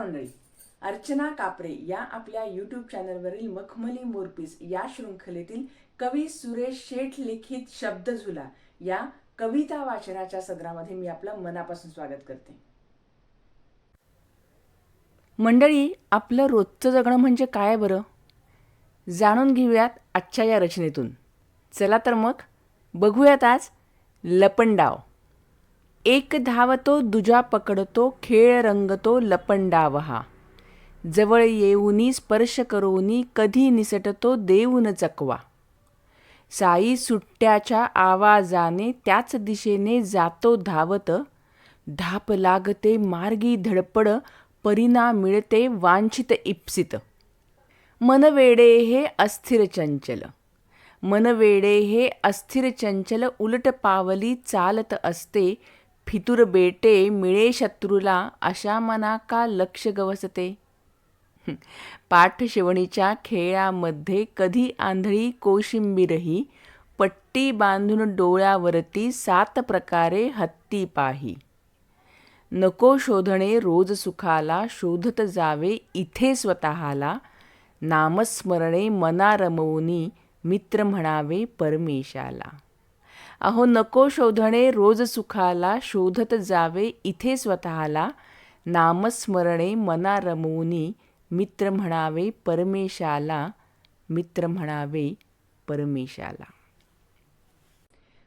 मंडळी अर्चना कापरे या आपल्या यूट्यूब चॅनलवरील मखमली मोरपीस या शृंखलेतील कवी सुरेश शेठ लिखित शब्दझुला या कविता वाचनाच्या सदरामध्ये मी आपलं मनापासून स्वागत करते. मंडळी आपलं रोजचं जगणं म्हणजे काय बरं? जाणून घेऊयात आजच्या या रचनेतून. चला तर मग बघूयात आज लपंडाव. एक धावतो दुजा पकडतो खेळ रंगतो लपंडाव हा जवळ येऊनी स्पर्श करोनी कधी निसटतो देऊन चकवा साई सुट्ट्याच्या आवाजाने त्याच दिशेने जातो धावत. धाप लागते मार्गी धडपड परिणाम मिळते वांछित इप्सित मनवेडे हे अस्थिर चंचल. मनवेडे हे अस्थिर चंचल उलट पावली चालत असते फितूर बेटे मिळे शत्रूला अशा मना का लक्ष गवसते. पाठशिवणीच्या खेळामध्ये कधी आंधळी कोशिंबीरही पट्टी बांधून डोळ्यावरती सात प्रकारे हत्ती पाही. नको शोधणे रोज सुखाला शोधत जावे इथे स्वतःला. नामस्मरणे मना रमवूनी मित्र म्हणावे परमेशाला. अहो नको शोधणे रोज सुखाला शोधत जावे इथे स्वतःला. नामस्मरणे मना रमवूनी मित्र म्हणावे परमेशाला मित्र म्हणावे परमेशाला.